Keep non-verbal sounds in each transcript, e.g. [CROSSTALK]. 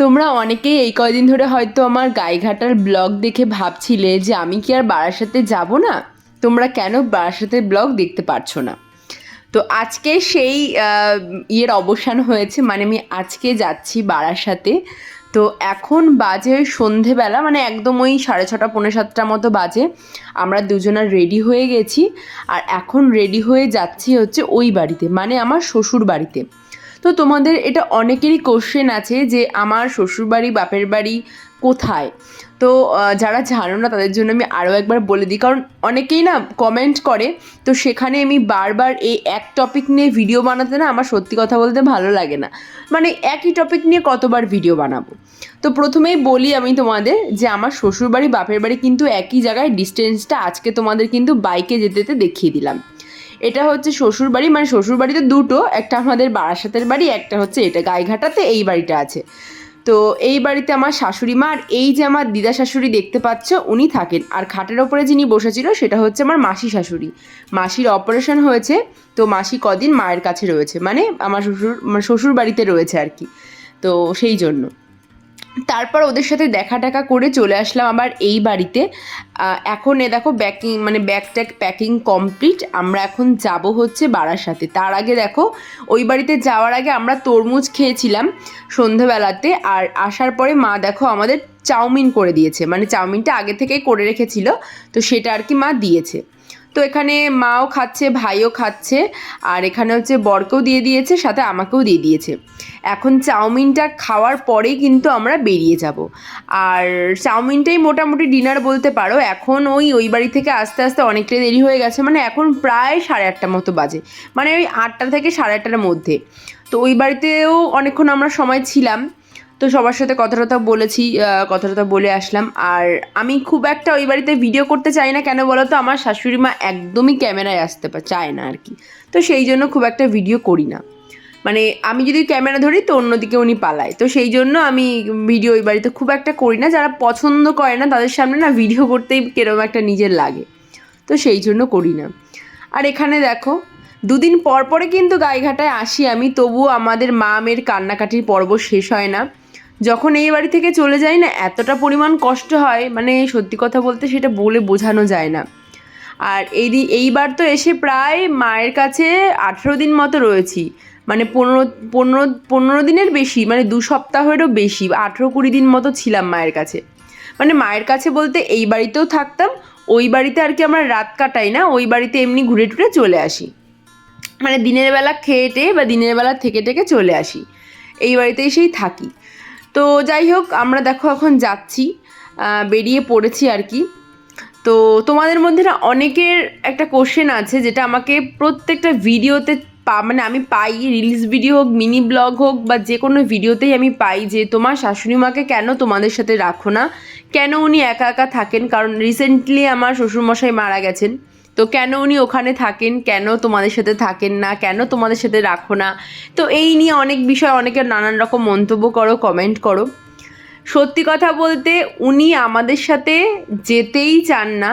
তোমরা অনেকেই এই কয়দিন ধরে হয়তো আমার গাইঘাটার ব্লগ দেখে ভাবছিলে যে আমি কি আর বারাসাতে যাব না? তোমরা কেন বারাসাতের ব্লগ দেখতে পারছ না? তো আজকে সেই ইয়ের অবসান হয়েছে মানে আমি আজকে যাচ্ছি বারাসাতে। তো এখন বাজে ওই সন্ধেবেলা মানে একদম ওই সাড়ে ছটা, পৌনে সাতটা মতো বাজে। আমরা দুজনা রেডি হয়ে গেছি। আর এখন রেডি হয়ে যাচ্ছি হচ্ছে ওই বাড়িতে মানে আমার শ্বশুর বাড়িতে। তো তোমাদের এটা অনেকেরই কোশ্চেন আছে যে আমার শ্বশুরবাড়ি, বাপের বাড়ি কোথায়? তো যারা জানো না তাদের জন্য আমি আরও একবার বলে দিই। কারণ অনেকেই না কমেন্ট করে, তো সেখানে আমি বারবার এই এক টপিক নিয়ে ভিডিও বানাতে না আমার সত্যি কথা বলতে ভালো লাগে না। মানে একই টপিক নিয়ে কতবার ভিডিও বানাবো? তো প্রথমেই বলি আমি তোমাদের যে আমার শ্বশুরবাড়ি, বাপের বাড়ি কিন্তু একই জায়গায় ডিস্টেন্সটা আজকে তোমাদের কিন্তু বাইকে যেতে যেতে দেখিয়ে দিলাম। এটা হচ্ছে শ্বশুর বাড়ি মানে শ্বশুর বাড়িতে দুটো, একটা আমাদের বারাসাতের বাড়ি, একটা হচ্ছে এটা গাইঘাটাতে, এই বাড়িটা আছে। তো এই বাড়িতে আমার শাশুড়ি মা আর এই যে আমার দিদা শাশুড়ি দেখতে পাচ্ছ, উনি থাকেন। আর খাটের ওপরে যিনি বসেছিল, সেটা হচ্ছে আমার মাসি শাশুড়ি। মাসির অপারেশন হয়েছে, তো মাসি কদিন মায়ের কাছে রয়েছে মানে আমার শ্বশুর মানে শ্বশুর বাড়িতে রয়েছে আর কি। তো সেই জন্য। তারপর ওদের সাথে দেখা টাকা করে চলে আসলাম আবার এই বাড়িতে। এখন এ দেখো ব্যাকিং মানে ব্যাগ ট্যাগ প্যাকিং কমপ্লিট আমরা এখন যাব হচ্ছে বারাসাতে। তার আগে দেখো, ওই বাড়িতে যাওয়ার আগে আমরা তরমুজ খেয়েছিলাম সন্ধ্যাবেলাতে আর আসার পরে মা দেখো আমাদের চাউমিন করে দিয়েছে। মানে চাউমিনটা আগে থেকেই করে রেখেছিল, তো সেটা আর কি মা দিয়েছে। তো এখানে মাও খাচ্ছে, ভাইও খাচ্ছে, আর এখানে হচ্ছে বরকেও দিয়ে দিয়েছে, সাথে আমাকেও দিয়ে দিয়েছে। এখন চাউমিনটা খাওয়ার পরেই কিন্তু আমরা বেরিয়ে যাব। আর চাউমিনটাই মোটামুটি ডিনার বলতে পারো, এখন ওই ওই বাড়ি থেকে আস্তে আস্তে অনেকটাই দেরি হয়ে গেছে মানে এখন প্রায় সাড়ে আটটা মতো বাজে মানে ওই আটটা থেকে সাড়ে আটটার মধ্যে। তো ওই বাড়িতেও অনেকক্ষণ আমরা সময় ছিলাম তো সবার সাথে কথা টথা বলেছি আহ, কথা টথা বলে আসলাম। আর আমি খুব একটা ওই বাড়িতে ভিডিও করতে চাই না কেন বলো তো আমার শাশুড়ি মা একদমই ক্যামেরায় আসতে চায় না আর কি তো সেই জন্য খুব একটা ভিডিও করি না। মানে আমি যদি ক্যামেরা ধরি তো অন্যদিকে উনি পালায়। তো সেই জন্য আমি ভিডিও ওই বাড়িতে খুব একটা করি না। যারা পছন্দ করে না তাদের সামনে না ভিডিও করতেই কেরম একটা নিজের লাগে। তো সেই জন্য করি না। আর এখানে দেখো দুদিন পর পরে কিন্তু গাইঘাটায় আসি আমি তবুও আমাদের মা মেয়ের কান্নাকাটির পর্ব শেষ হয় না। যখন এই বাড়ি থেকে চলে যাই না, এতটা পরিমাণ কষ্ট হয় মানে সত্যি কথা বলতে সেটা বলে বোঝানো যায় না। আর এই এইবার তো এসে প্রায় মায়ের কাছে আঠেরো দিন মতো রয়েছি। মানে পনেরো পনেরো পনেরো দিনের বেশি মানে দু সপ্তাহেরও বেশি, আঠেরো কুড়ি দিন মতো ছিলাম মায়ের কাছে। মানে মায়ের কাছে বলতে এই বাড়িতেও থাকতাম, ওই বাড়িতে আর কি আমরা রাত কাটাই না, ওই বাড়িতে এমনি ঘুরে টুরে চলে আসি। মানে দিনের বেলা খেয়ে টেয়ে বা দিনের বেলা থেকে টেকে চলে আসি। এই বাড়িতে এসেই থাকি। তো যাই হোক, আমরা দেখো এখন যাচ্ছি বেরিয়ে পড়েছি আর কি। তো তোমাদের মধ্যে না অনেকের একটা কোশ্চেন আছে, যেটা আমাকে প্রত্যেকটা ভিডিওতে পা মানে আমি পাই রিলস ভিডিও হোক মিনি ব্লগ হোক, বা যে কোনো ভিডিওতেই আমি পাই যে তোমার শাশুড়ি মাকে কেন তোমাদের সাথে রাখো না? কেন উনি একা একা থাকেন? কারণ রিসেন্টলি আমার শ্বশুরমশাই মারা গেছেন। তো কেন উনি ওখানে থাকেন? কেন তোমাদের সাথে থাকেন না? কেন তোমাদের সাথে রাখো না? তো এই নিয়ে অনেক বিষয় অনেকে নানান রকম মন্তব্য করো কমেন্ট করো। সত্যি কথা বলতে উনি আমাদের সাথে যেতেই চান না।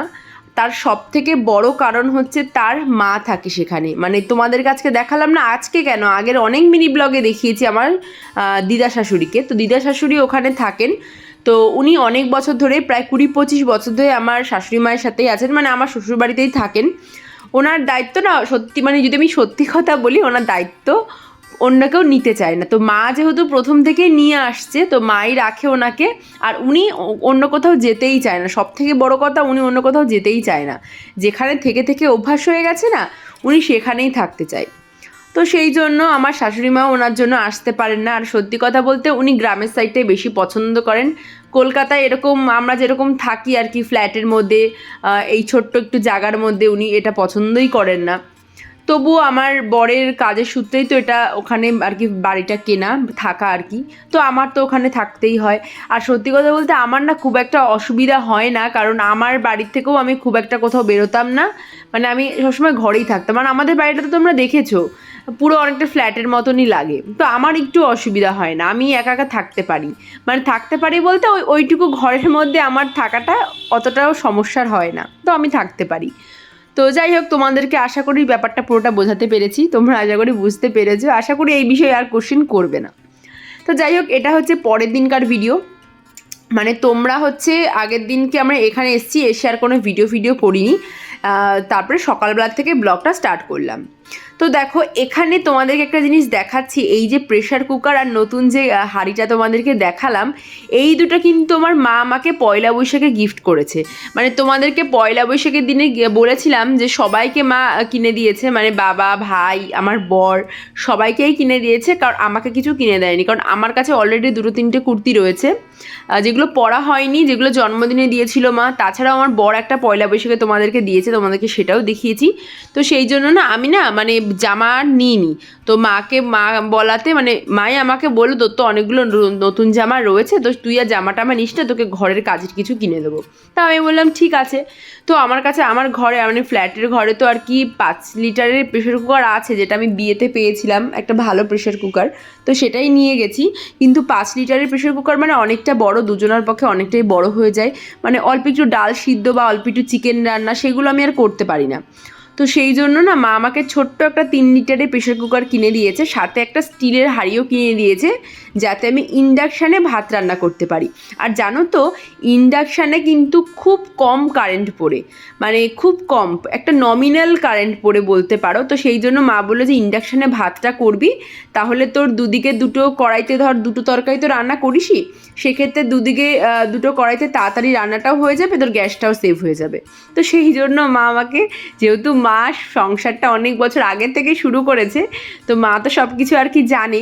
তার সব থেকে বড় কারণ হচ্ছে তার মা থাকে সেখানে। মানে তোমাদের কাছকে দেখালাম না, আজকে কেন? আগের অনেক মিনি ব্লগে দেখিয়েছি আমার দিদা শাশুড়িকে। তো দিদা শাশুড়ি ওখানে থাকেন। তো উনি অনেক বছর ধরে, প্রায় কুড়ি পঁচিশ বছর ধরে আমার শাশুড়ি মায়ের সাথেই আছেন মানে আমার শ্বশুর বাড়িতেই থাকেন। ওনার দায়িত্ব না সত্যি মানে যদি আমি সত্যি কথা বলি, ওনার দায়িত্ব অন্য কেউ নিতে চায় না। তো মা যেহেতু প্রথম থেকে নিয়ে আসছে, তো মাই রাখে ওনাকে, আর উনি অন্য কোথাও যেতেই চায় না। সব থেকে বড় কথা, উনি অন্য কোথাও যেতেই চায় না। যেখানে থেকে থেকে অভ্যাস হয়ে গেছে না, উনি সেখানেই থাকতে চায়। তো সেই জন্য আমার শাশুড়ি মা ওনার জন্য আসতে পারেন না। আর সত্যি কথা বলতে উনি গ্রামের সাইডটাই বেশি পছন্দ করেন। কলকাতায় এরকম আমরা যেরকম থাকি আর কি ফ্ল্যাটের মধ্যে এই ছোট্ট একটু জায়গার মধ্যে উনি এটা পছন্দই করেন না। তবুও আমার বরের কাজের সূত্রেই তো এটা ওখানে আর কি বাড়িটা কেনা, থাকা আর কি। তো আমার তো ওখানে থাকতেই হয়। আর সত্যি কথা বলতে আমার না খুব একটা অসুবিধা হয় না, কারণ আমার বাড়ির থেকেও আমি খুব একটা কোথাও বেরোতাম না। মানে আমি সবসময় ঘরেই থাকতাম। আর আমাদের বাড়িটা তো তোমরা দেখেছ, পুরো অনেকটা ফ্ল্যাটের মতনই লাগে। তো আমার একটু অসুবিধা হয় না, আমি একা একা থাকতে পারি। মানে থাকতে পারি বলতে ওই, ওইটুকু ঘরের মধ্যে আমার থাকাটা অতটাও সমস্যার হয় না। তো আমি থাকতে পারি। তো যাই হোক, তোমাদেরকে আশা করি ব্যাপারটা পুরোটা বোঝাতে পেরেছি। তোমরা আশা করি বুঝতে পেরেছ। আশা করি এই বিষয়ে আর কোশ্চিন করবে না। তো যাই হোক, এটা হচ্ছে পরের দিনকার ভিডিও মানে তোমরা হচ্ছে আগের দিনকে আমরা এখানে এসেছি, এসে আর কোনো ভিডিও ভিডিও করিনি তারপরে সকালবেলা থেকে ব্লগটা স্টার্ট করলাম। তো দেখো, এখানে তোমাদেরকে একটা জিনিস দেখাচ্ছি, এই যে প্রেশার কুকার আর নতুন যে হাঁড়িটা তোমাদেরকে দেখালাম, এই দুটো কিন্তু আমার মা আমাকে পয়লা বৈশাখে গিফট করেছে। মানে তোমাদেরকে পয়লা বৈশাখের দিনে বলেছিলাম যে সবাইকে মা কিনে দিয়েছে মানে বাবা, ভাই, আমার বর, সবাইকেই কিনে দিয়েছে, কারণ আমাকে কিছু কিনে দেয়নি, কারণ আমার কাছে অলরেডি দুটো তিনটে কুর্তি রয়েছে যেগুলো পরা হয়নি, যেগুলো জন্মদিনে দিয়েছিল মা, তাছাড়াও আমার বর একটা পয়লা বৈশাখে তোমাদেরকে দিয়েছে, তোমাদেরকে সেটাও দেখিয়েছি। তো সেই জন্য না, আমি না মানে জামা আর নিইনি তো মাকে মা বলাতে মানে মাই আমাকে বলল, তোর তো অনেকগুলো নতুন জামা রয়েছে, তো তুই আর জামাটা আমার নিস না, তোকে ঘরের কাজের কিছু কিনে দেবো। তা আমি বললাম, ঠিক আছে। তো আমার কাছে, আমার ঘরে মানে ফ্ল্যাটের ঘরে তো আর কি পাঁচ লিটারের প্রেশার কুকার আছে, যেটা আমি বিয়েতে পেয়েছিলাম, একটা ভালো প্রেশার কুকার তো সেটাই নিয়ে গেছি। কিন্তু পাঁচ লিটারের প্রেশার কুকার মানে অনেকটা বড়, দুজনের পক্ষে অনেকটাই বড় হয়ে যায়। মানে অল্প একটু ডাল সিদ্ধ বা অল্প একটু চিকেন রান্না, সেগুলো আমি আর করতে পারি না। তো সেই জন্য না মা আমাকে ছোট্ট একটা তিন লিটারের প্রেশার কুকার কিনে দিয়েছে, সাথে একটা স্টিলের হাঁড়িও কিনে দিয়েছে। যাতে আমি ইন্ডাকশানে ভাত রান্না করতে পারি। আর জানো তো ইন্ডাকশানে কিন্তু খুব কম কারেন্ট পড়ে। মানে খুব কম, একটা নমিনাল কারেন্ট পড়ে বলতে পারো। তো সেই জন্য মা বলল যে ইন্ডাকশানে ভাতটা করবি, তাহলে তোর দুদিকে দুটো কড়াইতে ধর, দুটো তরকারি তো রান্না করিসই, সেক্ষেত্রে দুদিকে দুটো কড়াইতে তাড়াতাড়ি রান্নাটাও হয়ে যাবে, তোর গ্যাসটাও সেভ হয়ে যাবে। তো সেই জন্য মা আমাকে, যেহেতু মা সংসারটা অনেক বছর আগে থেকে শুরু করেছে, তো মা তো সব কিছু আর কি জানে।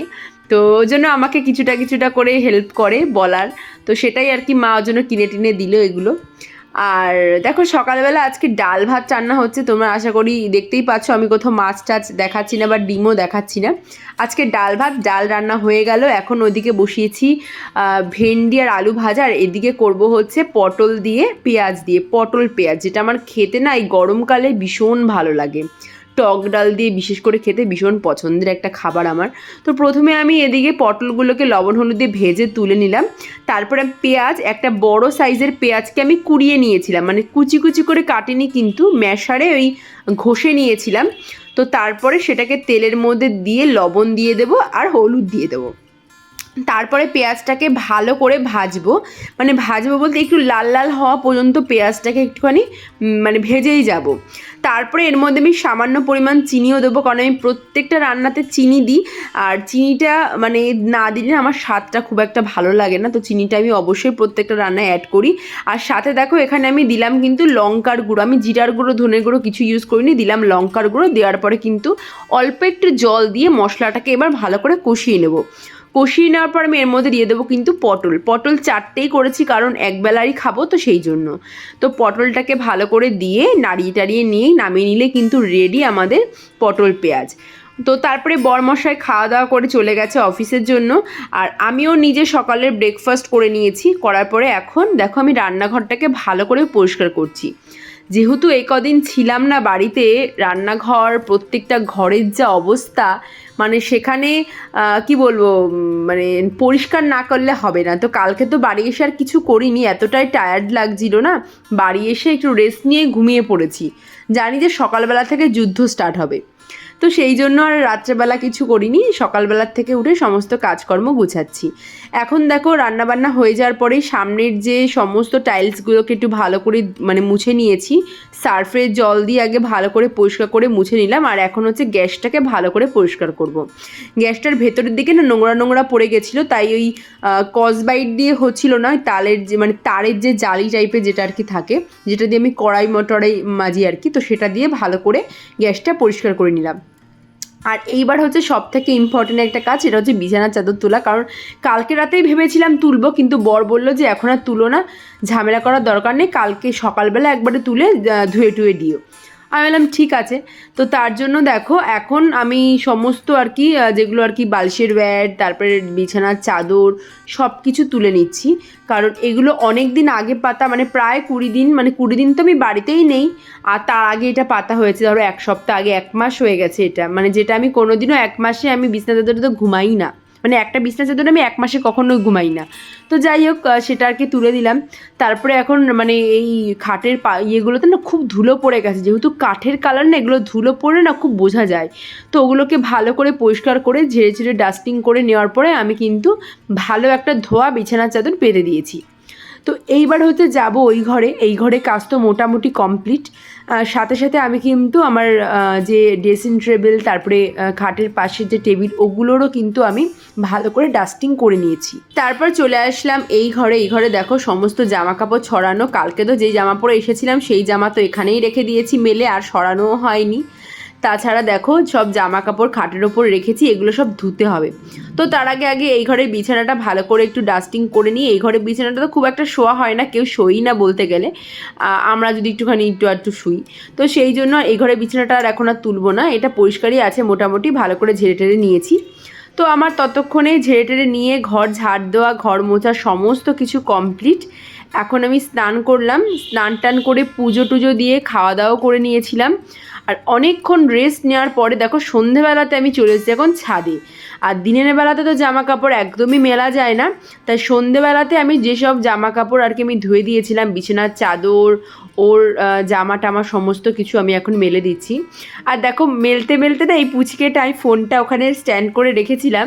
তো ওই জন্য আমাকে কিছুটা কিছুটা করে হেল্প করে বলার। তো সেটাই আর কি মা ওর জন্য কিনে টিনে দিল এগুলো। আর দেখো সকালবেলা আজকে ডাল ভাত রান্না হচ্ছে, তোমরা আশা করি দেখতেই পাচ্ছ, আমি কোথাও মাছ টাছ দেখাচ্ছি না বা ডিমও দেখাচ্ছি না। আজকে ডাল ভাত, ডাল রান্না হয়ে গেল, এখন ওদিকে বসিয়েছি ভেন্ডি আর আলু ভাজা, আর এদিকে করব হচ্ছে পটল দিয়ে পেঁয়াজ দিয়ে, পটল পেঁয়াজ, যেটা আমার খেতে না এই গরমকালে ভীষণ ভালো লাগে। টক ডাল দিয়ে বিশেষ করে খেতে ভীষণ পছন্দের একটা খাবার আমার। তো প্রথমে আমি এদিকে পটলগুলোকে লবণ, হলুদ দিয়ে ভেজে তুলে নিলাম। তারপরে পেঁয়াজ, একটা বড় সাইজের পেঁয়াজকে আমি কুড়িয়ে নিয়েছিলাম। মানে কুচি কুচি করে কাটিনি, কিন্তু ম্যাশারে ওই ঘষে নিয়েছিলাম। তো তারপরে সেটাকে তেলের মধ্যে দিয়ে লবণ দিয়ে দেবো আর হলুদ দিয়ে দেবো। তারপরে পেঁয়াজটাকে ভালো করে ভাজবো। মানে ভাজবো বলতে একটু লাল লাল হওয়া পর্যন্ত পেঁয়াজটাকে একটুখানি মানে ভেজেই যাব। তারপরে এর মধ্যে আমি সামান্য পরিমাণ চিনিও দেবো, কারণ আমি প্রত্যেকটা রান্নাতে চিনি দিই। আর চিনিটা মানে না দিলে আমার স্বাদটা খুব একটা ভালো লাগে না, তো চিনিটা আমি অবশ্যই প্রত্যেকটা রান্নায় অ্যাড করি। আর সাথে দেখো, এখানে আমি দিলাম কিন্তু লঙ্কার গুঁড়ো। আমি জিরার গুঁড়ো ধনের গুঁড়ো কিছু ইউজ করিনি, দিলাম লঙ্কার গুঁড়ো। দেওয়ার পরে কিন্তু অল্প একটু জল দিয়ে মশলাটাকে এবার ভালো করে কষিয়ে নেব। কষিয়ে নেওয়ার পর আমি এর মধ্যে দিয়ে দেবো কিন্তু পটল। পটল চারটেই করেছি, কারণ একবেলারই খাব তো সেই জন্য। তো পটলটাকে ভালো করে দিয়ে নাড়িয়ে টাড়িয়ে নিয়েই নামিয়ে নিলে কিন্তু রেডি আমাদের পটল পেঁয়াজ। তো তারপরে বরমশাই খাওয়া দাওয়া করে চলে গেছে অফিসের জন্য। আর আমিও নিজে সকালের ব্রেকফাস্ট করে নিয়েছি। করার পরে এখন দেখো আমি রান্নাঘরটাকে ভালো করে পরিষ্কার করছি। যেহেতু এই কদিন ছিলাম না বাড়িতে, রান্নাঘর, প্রত্যেকটা ঘরের যা অবস্থা মানে সেখানে কি বলব মানে পরিষ্কার না করলে হবে না। তো কালকে তো বাড়ি এসে আর কিছু করিনি, এতটাই টায়ার্ড লাগছিল না। বাড়ি এসে একটু রেস্ট নিয়ে ঘুমিয়ে পড়েছি। জানি যে সকালবেলা থেকে যুদ্ধ স্টার্ট হবে। তো সেই জন্য আর রাত্রেবেলা কিছু করিনি, সকালবেলার থেকে উঠে সমস্ত কাজকর্ম গুছাচ্ছি এখন দেখো রান্নাবান্না হয়ে যাওয়ার পরেই সামনের যে সমস্ত টাইলসগুলোকে একটু ভালো করে মানে মুছে নিয়েছি সার্ফের জল দিয়ে আগে ভালো করে পরিষ্কার করে মুছে নিলাম, আর এখন হচ্ছে গ্যাসটাকে ভালো করে পরিষ্কার করব। গ্যাসটার ভেতরের দিকে না নোংরা নোংরা পড়ে গেছিল, তাই ওই কসবাইট দিয়ে হচ্ছিল না তালের যে মানে তারের যে জালি টাইপের যেটা আর কি থাকে, যেটা দিয়ে আমি কড়াই মটরাই মাজি আর কি, তো সেটা দিয়ে ভালো করে গ্যাসটা পরিষ্কার করে নিলাম আর এইবার হচ্ছে সব থেকে ইম্পর্টেন্ট একটা কাজ এটা হচ্ছে বিছানার চাদর তোলা। কারণ কালকে রাতেই ভেবেছিলাম তুলবো, কিন্তু বর বলল যে এখন আর তুলো না, ঝামেলা করার দরকার নেই, কালকে সকালবেলা একবারে তুলে ধুয়ে টুয়ে দিও। আমি বললাম, ঠিক আছে। তো তার জন্য দেখো, এখন আমি সমস্ত আর কি যেগুলো আর কি বালিশের ব্যাট, তারপরে বিছানার চাদর সব কিছু তুলে নিচ্ছি। কারণ এগুলো অনেক দিন আগে পাতা মানে প্রায় কুড়ি দিন মানে কুড়ি দিন তো আমি বাড়িতেই নেই। আর তার আগে এটা পাতা হয়েছে, ধরো এক সপ্তাহ আগে, এক মাস হয়ে গেছে এটা। মানে যেটা আমি কোনোদিনও এক মাসে আমি বিছানা চাদরে তো ঘুমাই না। মানে একটা বিছনা চাদর আমি এক মাসে কখনোই ঘুমাই না। তো যাই হোক সেটা আর কি তুলে দিলাম। তারপরে এখন মানে এই খাটের পা ইয়েগুলোতে না খুব ধুলো পড়ে গেছে। যেহেতু কাঠের কালার না, এগুলো ধুলো পড়ে না খুব বোঝা যায়। তো ওগুলোকে ভালো করে পরিষ্কার করে ঝেড়ে ঝেড়ে ডাস্টিং করে নেওয়ার পরে আমি কিন্তু ভালো একটা ধোয়া, বিছানার চাদর পেতে দিয়েছি। তো এইবার হতে যাব ওই ঘরে। এই ঘরে কাজ তো মোটামুটি কমপ্লিট সাথে সাথে আমি কিন্তু আমার যে ড্রেসিং টেবিল তারপরে খাটের পাশে যে টেবিল ওগুলোরও কিন্তু আমি ভালো করে ডাস্টিং করে নিয়েছি। তারপর চলে আসলাম এই ঘরে। এই ঘরে দেখো সমস্ত জামা কাপড় ছড়ানো। কালকে তো যেই জামা পরে এসেছিলাম, সেই জামা তো এখানেই রেখে দিয়েছি। মেলে আর সরানোও হয়নি। তাছাড়া দেখো, সব জামা কাপড় খাটের ওপর রেখেছি, এগুলো সব ধুতে হবে। তো তার আগে আগে এই ঘরের বিছানাটা ভালো করে একটু ডাস্টিং করে নিই। এই ঘরের বিছানাটা তো খুব একটা শোয়া হয় না, কেউ শোই না বলতে গেলে। আমরা যদি একটুখানি একটু একটু শুই। তো সেই জন্য এই ঘরের বিছানাটা আর এখন আর তুলবো না। এটা পরিষ্কারই আছে, মোটামুটি ভালো করে ঝেড়ে টেড়ে নিয়েছি। তো আমার ততক্ষণে ঝেড়ে টেড়ে নিয়ে ঘর ঝাড় দেওয়া, ঘর মোছা সমস্ত কিছু কমপ্লিট এখন আমি স্নান করলাম। স্নান টান করে পুজো টুজো দিয়ে খাওয়া দাওয়া করে নিয়েছিলাম। আর অনেকক্ষণ রেস্ট নেওয়ার পরে দেখো সন্ধেবেলাতে আমি চলে এসেছি এখন ছাদে। আর দিনের বেলাতে তো জামা কাপড় একদমই মেলা যায় না। তাই সন্ধেবেলাতে আমি যেসব জামা কাপড় আর কি আমি ধুয়ে দিয়েছিলাম, বিছানার চাদর, ওর জামা টামা সমস্ত কিছু আমি এখন মেলে দিচ্ছি। আর দেখো মেলতে মেলতে না এই পুচকেটা আমি ফোনটা ওখানে স্ট্যান্ড করে রেখেছিলাম।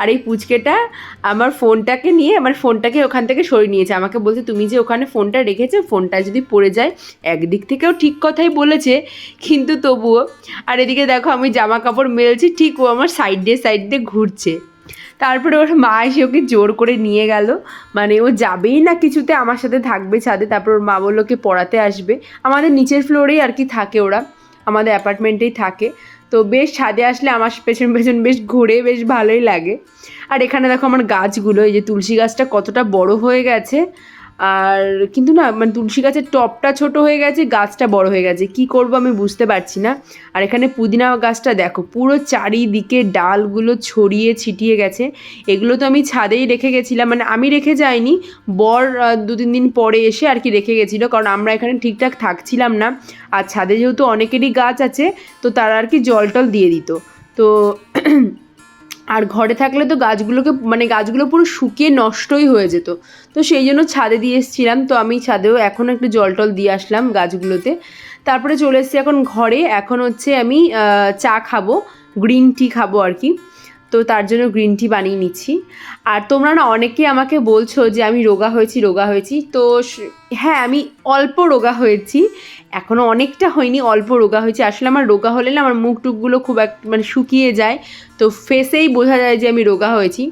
আর এই পুচকেটা আমার ফোনটাকে নিয়ে, আমার ফোনটাকে ওখান থেকে সরিয়ে নিয়েছে। আমাকে বলছে, তুমি যে ওখানে ফোনটা রেখেছো, ফোনটা যদি পড়ে যায়, একদিক থেকেও ঠিক কথাই বলেছে। কিন্তু তবুও। আর এদিকে দেখো আমি জামা কাপড় মেলছি, ঠিক ও আমার সাইড দিয়ে সাইড দিয়ে ঘুরছে। তারপরে ওর মা এসে ওকে জোর করে নিয়ে গেল। মানে ও যাবেই না কিছুতে, আমার সাথে থাকবে ছাদে। তারপর ওর মা বলল, ওকে পড়াতে আসবে। আমাদের নিচের ফ্লোরেই আর কি থাকে ওরা। আমাদের অ্যাপার্টমেন্টেই থাকে। তো বেশ ছাদে আসলে আমার পেছন পেছন বেশ ঘুরে বেশ ভালোই লাগে। আর এখানে দেখো আমার গাছগুলো, এই যে তুলসী গাছটা কতটা বড় হয়ে গেছে। আর কিন্তু না মানে তুলসী গাছের টপটা ছোট হয়ে গেছে, গাছটা বড় হয়ে গেছে। কি করব আমি বুঝতে পারছি না। আর এখানে পুদিনা গাছটা দেখো, পুরো চারিদিকে ডালগুলো ছড়িয়ে ছিটিয়ে গেছে। এগুলো তো আমি ছাদেই রেখে গেছিলাম মানে আমি রেখে যাইনি, বর দু তিন দিন পরে এসে আর কি রেখে গেছিল, কারণ আমরা এখানে ঠিকঠাক থাকছিলাম না। আর ছাদে যেহেতু অনেকেরই গাছ আছে, তো তারা আর কি জল টল দিয়ে দিত। তো আর ঘরে থাকলে তো গাছগুলোকে মানে গাছগুলো পুরো শুকিয়ে নষ্টই হয়ে যেত। তো সেই জন্য ছাদে দিয়ে এসেছিলাম। তো আমি ছাদেও এখন একটু জল টল দিয়ে আসলাম গাছগুলোতে। তারপরে চলে এসেছি এখন ঘরে। এখন হচ্ছে আমি চা খাব, গ্রিন টি খাব আর কি। তো তার জন্য গ্রিন টি বানিয়ে নিচ্ছি। আর তোমরা না অনেকেই আমাকে বলছো যে আমি রোগা হয়েছি রোগা হয়েছি। তো হ্যাঁ আমি অল্প রোগা হয়েছি। এখনও অনেকটা হয়নি, অল্প রোগা হয়েছে। আসলে আমার রোগা হলে না আমার মুখ টুকগুলো খুব এক মানে শুকিয়ে যায়। তো ফেসেই বোঝা যায় যে আমি রোগা হয়েছি।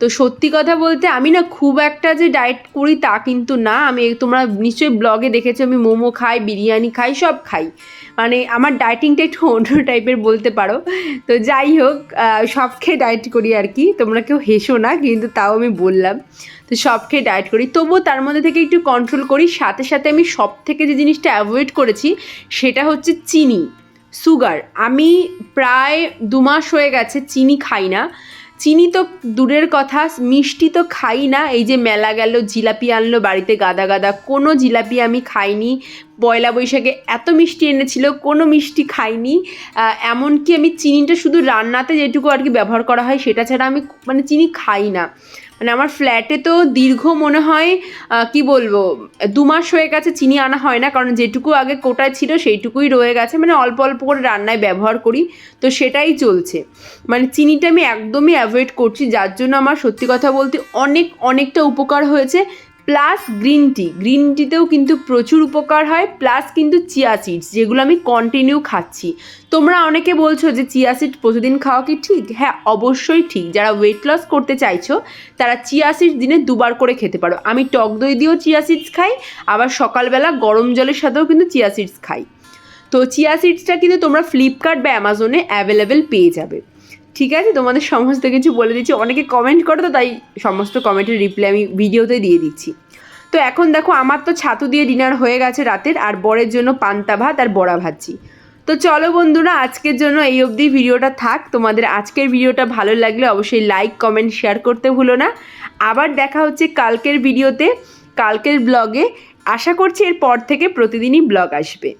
তো সত্যি কথা বলতে আমি না খুব একটা যে ডায়েট করি তা কিন্তু না। আমি তোমরা নিশ্চয়ই ব্লগে দেখেছ, আমি মোমো খাই, বিরিয়ানি খাই, সব খাই। মানে আমার ডায়েটিংটা একটু [LAUGHS] অন্য টাইপের বলতে পারো। তো যাই হোক সব খেয়ে ডায়েট করি আর কি। তোমরা কেউ হেসো না, কিন্তু তাও আমি বললাম। তো সব খেয়ে ডায়েট করি। তবুও তার মধ্যে থেকে একটু কন্ট্রোল করি। সাথে সাথে আমি সব থেকে যে জিনিসটা অ্যাভয়েড করেছি, সেটা হচ্ছে চিনি। সুগার আমি প্রায় দু মাস হয়ে গেছে চিনি খাই না। চিনি তো দূরের কথা, মিষ্টি তো খাই না। এই যে মেলা গেল, জিলাপি আনলো, বাড়িতে গাদা গাদা। কোনো জিলাপি আমি খাইনি। পয়লা বৈশাখে এত মিষ্টি এনেছিল, কোনো মিষ্টি খাইনি। এমনকি আমি চিনিটা শুধু রান্নাতে যেটুকু আর কি ব্যবহার করা হয়, সেটা ছাড়া আমি মানে চিনি খাই না। মানে আমার ফ্ল্যাটে তো দীর্ঘ মনে হয় কি বলব, দু মাস হয়ে গেছে চিনি আনা হয় না, কারণ যেটুকু আগে কোটায় ছিল সেইটুকুই রয়ে গেছে মানে অল্প অল্প করে রান্নায় ব্যবহার করি, তো সেটাই চলছে। মানে চিনিটা আমি একদমই অ্যাভয়েড করছি, যার জন্য আমার সত্যি কথা বলতে অনেক, অনেকটা উপকার হয়েছে প্লাস গ্রিন টি গ্রিন টিতেও কিন্তু প্রচুর উপকার হয় প্লাস কিন্তু চিয়া সিডস যেগুলো আমি কন্টিনিউ খাচ্ছি। তোমরা অনেকে বলছো যে চিয়া সিড প্রতিদিন খাওয়া কি ঠিক? হ্যাঁ অবশ্যই ঠিক। যারা ওয়েট লস করতে চাইছো, তারা চিয়া সিডস দিনে দুবার করে খেতে পারো। আমি টক দই দিয়েও চিয়া সিডস খাই, আবার সকালবেলা গরম জলের সাথেও কিন্তু চিয়া সিডস খাই। তো চিয়া সিডসটা কিন্তু তোমরা ফ্লিপকার্ট বা অ্যামাজনে অ্যাভেলেবেল পেয়ে যাবে। ঠিক আছে, তোমাদের সমস্ত কিছু বলে দিচ্ছি। অনেকে কমেন্ট করো তো, তাই সমস্ত কমেন্টের রিপ্লাই আমি ভিডিওতে দিয়ে দিচ্ছি। তো এখন দেখো, আমার তো ছাতু দিয়ে ডিনার হয়ে গেছে রাতের, আর বরের জন্য পান্তা ভাত আর বড়া ভাজি তো চলো বন্ধুরা, আজকের জন্য এই অবধি ভিডিওটা থাক। তোমাদের আজকের ভিডিওটা ভালো লাগলে অবশ্যই লাইক কমেন্ট শেয়ার করতে ভুলো না। আবার দেখা হচ্ছে কালকের ভিডিওতে, কালকের ব্লগে আশা করছি এরপর থেকে প্রতিদিনই ব্লগ আসবে।